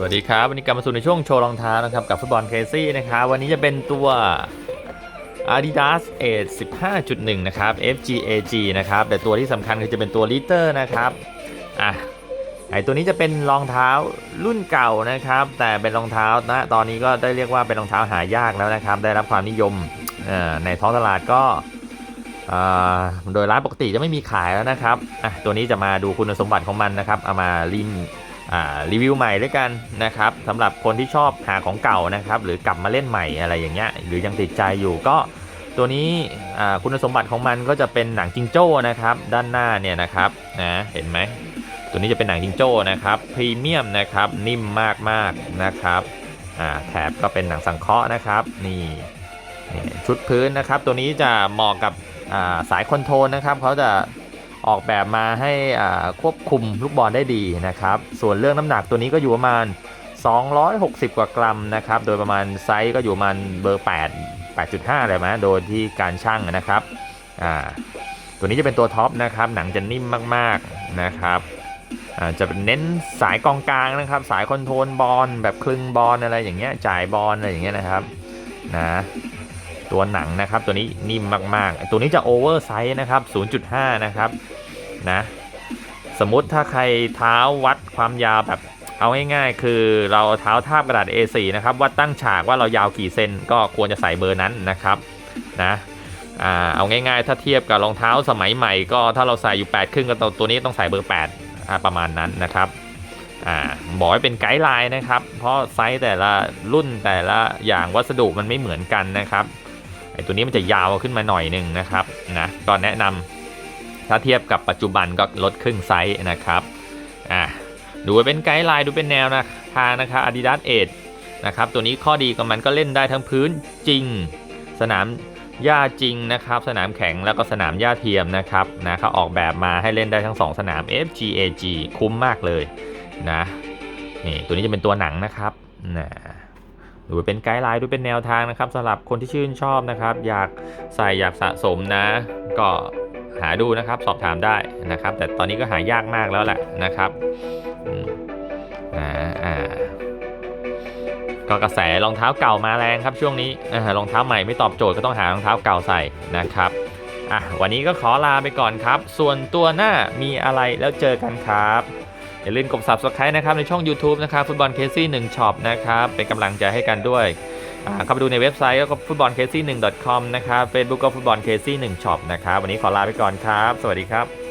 สวัสดีครับ วันนี้กลับมาสู่ในช่วงโชว์รองเท้านะครับ กับฟุตบอลเคซี่นะครับ วันนี้จะเป็นตัว Adidas Age 15.1 นะครับ FGAG นะครับ แต่ตัวที่สำคัญคือจะเป็นตัวลิเตอร์นะครับอะไอตัวนี้จะเป็นรองเท้ารุ่นเก่านะครับ แต่เป็นรองเท้านะตอนนี้ก็ได้เรียกว่าเป็นรองเท้าหายากแล้วนะครับ ได้รับความนิยมในท้องตลาดก็โดยร้านปกติจะไม่มีขายแล้วนะครับอะตัวนี้จะมาดูคุณสมบัติของมันนะครับ เอามาลินอ่า รีวิวใหม่ด้วยกันนะครับสำหรับคนที่ชอบหาของเก่านะครับหรือกลับมาเล่นใหม่อะไรอย่างเงี้ยหรือยังติดใจอยู่ก็ตัวนี้คุณสมบัติของมันก็จะเป็นหนังจิงโจ้นะครับด้านหน้าเนี่ยนะครับนะเห็นไหมตัวนี้จะเป็นหนังจิงโจ้นะครับพรีเมียมนะครับนิ่มมากๆนะครับแถบก็เป็นหนังสังเคราะห์นะครับนี่นี่ชุดพื้นนะครับ ตัวนี้จะเหมาะกับาสายคอนโทรลนะครับเขาจะ ออกแบบมาให้ควบคุมลูกบอลได้ดีนะครับ ส่วนเรื่องน้ำหนักตัวนี้ก็อยู่ประมาณ 260 กว่ากรัมนะครับ โดยประมาณไซส์ก็อยู่ประมาณเบอร์ 8 8.5อะไรไหมโดยที่การชั่งนะครับตัวนี้จะเป็นตัวท็อปนะครับ หนังจะนิ่มมากๆนะครับจะเป็นเน้นสายกองกลางนะครับ สายคอนโทรลบอลแบบคลึงบอลอะไรอย่างเงี้ยจ่ายบอลอะไรอย่างเงี้ยนะครับนะ ตัวหนังนะครับ ตัวนี้นิ่มมากๆ ตัวนี้จะโอเวอร์ไซส์นะครับ 0.5 นะครับนะสมมติถ้าใครเท้าวัดความยาวแบบเอาง่ายๆคือเราเท้าทาบกระดาษ A4 นะครับวัดตั้งฉากว่าเรายาวกี่เซนก็ควรจะใส่เบอร์นั้นนะครับนะอ่าเอาง่ายๆ ถ้าเทียบกับรองเท้าสมัยใหม่ก็ถ้าเราใส่อยู่8ครึ่งก็ตัวตัวนี้ต้องใส่เบอร์8ประมาณนั้นนะครับอบอกให้เป็นไกด์ไลน์นะครับ เพราะไซส์แต่ละรุ่นแต่ละอย่างวัสดุมันไม่เหมือนกันนะครับ อตัวนี้มันจะยาวขึ้นมาหน่อยหนึ่งนะครับนะก็แนะนำถ้าเทียบกับปัจจุบันก็ลดครึ่งไซส์นะครับอะดูเป็นไกด์ไลน์ดูเป็นแนวนะทางนะครับ Adidas Edge นะครับตัวนี้ข้อดีของมันก็เล่นได้ทั้งพื้นจริง สนามหญ้าจริงนะครับ สนามแข็งแล้วก็สนามหญ้าเทียมนะครับนะเขาออกแบบมาให้เล่นได้ทั้ง 2 สนาม FGAG คุ้มมากเลยนะนี่ตัวนี้จะเป็นตัวหนังนะครับนะ หรือเป็นไกด์ไลน์ด้วยเป็นแนวทางนะครับสำหรับคนที่ชื่นชอบนะครับ อยากใส่อยากสะสมนะ ก็หาดูนะครับสอบถามได้นะครับ แต่ตอนนี้ก็หายากมากแล้วแหละนะครับอืมนะอ่าก็กระแสรองเท้าเก่ามาแรงครับช่วงนี้รองเท้าใหม่ไม่ตอบโจทย์ก็ต้องหารองเท้าเก่าใส่นะครับอะวันนี้ก็ขอลาไปก่อนครับ ส่วนตัวหน้ามีอะไรแล้วเจอกันครับ อย่าลืมกด subscribe นะครับในช่อง YouTube นะครับฟุตบอลเคซี่หนึ่งช็อปนะครับเป็นกำลังใจให้กันด้วยเข้าไปดูในเว็บไซต์ก็ฟุตบอลเคซี่หนึ่ง com นะครับ Facebook ก็ฟุตบอลเคซี่หนึ่งช็อปนะครับวันนี้ขอลาไปก่อนครับ สวัสดีครับ